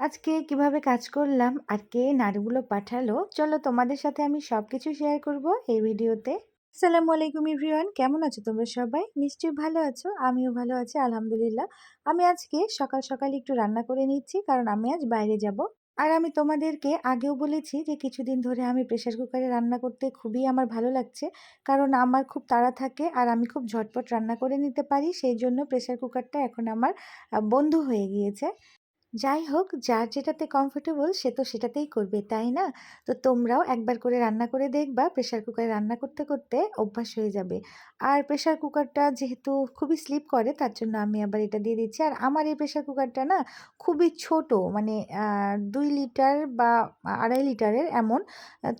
আজকে কীভাবে কাজ করলাম আর কে নাড়ুগুলো পাঠালো, চলো তোমাদের সাথে আমি সব কিছু শেয়ার করব এই ভিডিওতে। আসসালামু আলাইকুম ইভরিওয়ান কেমন আছো তোমরা সবাই? নিশ্চয়ই ভালো আছো, আমিও ভালো আছি, আলহামদুলিল্লাহ। আমি আজকে সকাল সকাল একটু রান্না করে নিচ্ছি, কারণ আমি আজ বাইরে যাব। আর আমি তোমাদেরকে আগেও বলেছি যে কিছুদিন ধরে আমি প্রেশার কুকারে রান্না করতে খুবই আমার ভালো লাগছে, কারণ আমার খুব তাড়া থাকে আর আমি খুব ঝটপট রান্না করে নিতে পারি, সেই জন্য প্রেশার কুকারটা এখন আমার বন্ধু হয়ে গিয়েছে। যাই হোক, যার যেটাতে কমফোর্টেবল সে তো সেটাতেই করবে, তাই না? তো তোমরাও একবার করে রান্না করে দেখবা, প্রেশার কুকারে রান্না করতে, করতে অভ্যাস হয়ে যাবে। আর প্রেশার কুকারটা যেহেতু খুবই স্লিপ করে তার জন্য আমি আবার এটা দিয়ে দিচ্ছি। আর আমার এই প্রেশার কুকারটা না খুবই ছোট মানে দুই লিটার বা ২.৫ লিটারের এমন।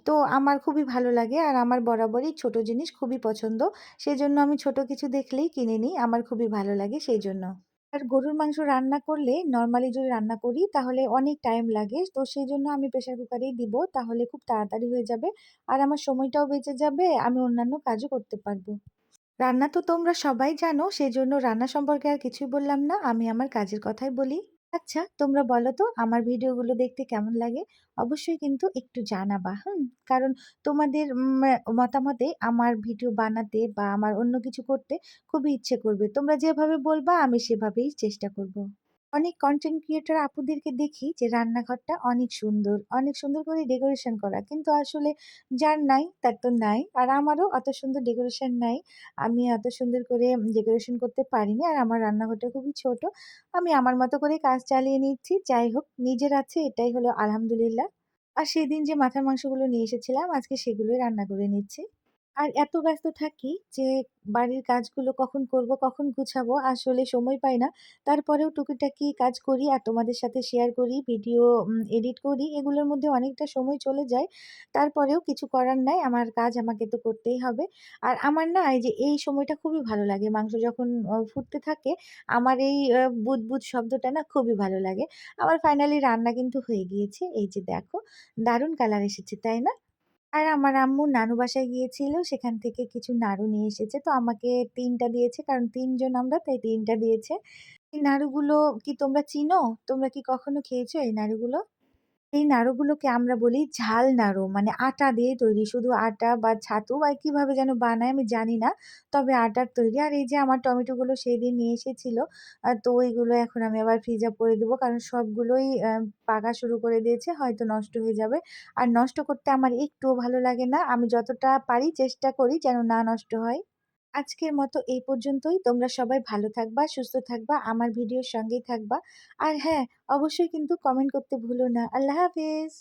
তো আমার খুবই ভালো লাগে আর আমার বরাবরই ছোট জিনিস খুবই পছন্দ। সেই জন্য আমি ছোট কিছু দেখলেই কিনে নিই। আমার খুবই ভালো লাগে সেইজন্য। আর গরুর মাংস রান্না করলে নর্মালি যদি রান্না করি তাহলে অনেক টাইম লাগে। তো সেই জন্য আমি প্রেশার কুকারেই দিব। তাহলে খুব তাড়াতাড়ি হয়ে যাবে। আর আমার সময়টাও বেঁচে যাবে। আমি অন্যান্য কাজও করতে পারব রান্না তো তোমরা সবাই জানো, সেই জন্য রান্না সম্পর্কে আর কিছুই বললাম না। আমি আমার কাজের কথাই বলি। আচ্ছা, তোমরা বলো তো আমার ভিডিওগুলো দেখতে কেমন লাগে? অবশ্যই কিন্তু একটু জানাবা, হুম? কারণ তোমাদের মতামতে আমার ভিডিও বানাতে বা আমার অন্য কিছু করতে খুবই ইচ্ছে করবে। তোমরা যেভাবে বলবা আমি সেভাবেই চেষ্টা করব। অনেক কন্টেন্ট ক্রিয়েটর আপুদেরকে দেখি যে রান্নাঘরটা অনেক সুন্দর, অনেক সুন্দর করে ডেকোরেশন করা। কিন্তু আসলে যার নাই তার তো নাই। আর আমারও অত সুন্দর ডেকোরেশন নাই। আমি এত সুন্দর করে ডেকোরেশন করতে পারিনি। আর আমার রান্নাঘরটা খুবই ছোট। আমি আমার মতো করে কাজ চালিয়ে নিচ্ছি। যাই হোক নিজের আছে এটাই হলো আলহামদুলিল্লাহ। আর সেদিন যে মাথার মাংসগুলো নিয়ে এসেছিলাম আজকে সেগুলোই রান্না করে নিচ্ছি। আর এত ব্যস্ত থাকি যে বাড়ির কাজগুলো কখন করব, কখন গুছাবো আসলে সময় পাই না। তারপরেও টুকিটাকি কাজ করি আর তোমাদের সাথে শেয়ার করি, ভিডিও এডিট করি। এগুলোর মধ্যে অনেকটা সময় চলে যায়। তারপরেও কিছু করার নাই। আমার কাজ আমাকে তো করতেই হবে। আর আমার না এই যে এই সময়টা খুবই ভালো লাগে। মাংস যখন ফুটতে থাকে আমার এই বুদবুদ শব্দটা না খুবই ভালো লাগে। আমার ফাইনালি রান্না কিন্তু হয়ে গিয়েছে। এই যে দেখো দারুণ কালার এসেছে, তাই না? আর আমার আম্মু নানু বাসায় গিয়েছিল। সেখান থেকে কিছু নাড়ু নিয়ে এসেছে। তো আমাকে তিনটা দিয়েছে। কারণ তিনজন আমরা, তাই তিনটা দিয়েছে। এই নাড়ুগুলো কি তোমরা চিনো? তোমরা কি কখনো খেয়েছো এই নাড়ুগুলো? এই নাড়ুগুলোকে আমরা বলি ঝাল নাড়ু। মানে আটা দিয়ে তৈরি। শুধু আটা বা ছাতু বা কীভাবে যেন বানায় আমি জানি না। তবে আটার তৈরি। আর এই যে আমার টমেটোগুলো সেই দিন নিয়ে এসেছিল। তো ওইগুলো এখন আমি আবার ফ্রিজে পড়ে দেবো। কারণ সবগুলোই পাকা শুরু করে দিয়েছে। হয়তো নষ্ট হয়ে যাবে। আর নষ্ট করতে আমার একটুও ভালো লাগে না। আমি যতটা পারি চেষ্টা করি যেন না নষ্ট হয়। আজকের মতো এই পর্যন্তই। তোমরা সবাই ভালো থাকবা, সুস্থ থাকবা, আমার ভিডিওর সঙ্গেই থাকবা। আর হ্যাঁ, অবশ্যই কিন্তু কমেন্ট করতে ভুলো না। আল্লাহ হাফেজ।